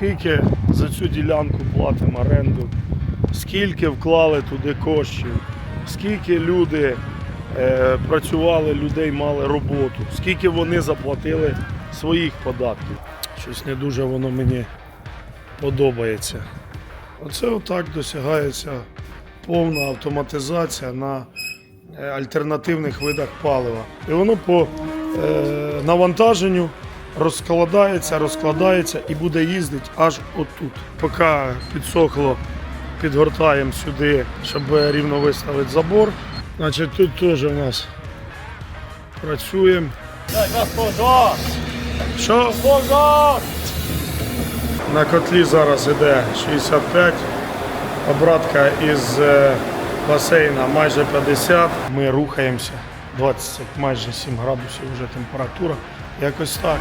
скільки за цю ділянку платимо оренду, скільки вклали туди коштів, скільки люди е, працювали, людей мали роботу, скільки вони заплатили своїх податків. Щось не дуже воно мені подобається. Оце отак досягається повна автоматизація на е, альтернативних видах палива. І воно по е, навантаженню розкладається, розкладається і буде їздити аж отут. Поки підсохло, підгортаємо сюди, щоб рівно виставити забор. Значить, тут теж у нас працюємо. Що? На котлі зараз іде 65, обратка із е, басейна майже 50. Ми рухаємося 20, майже 7 градусів вже температура. Якось так.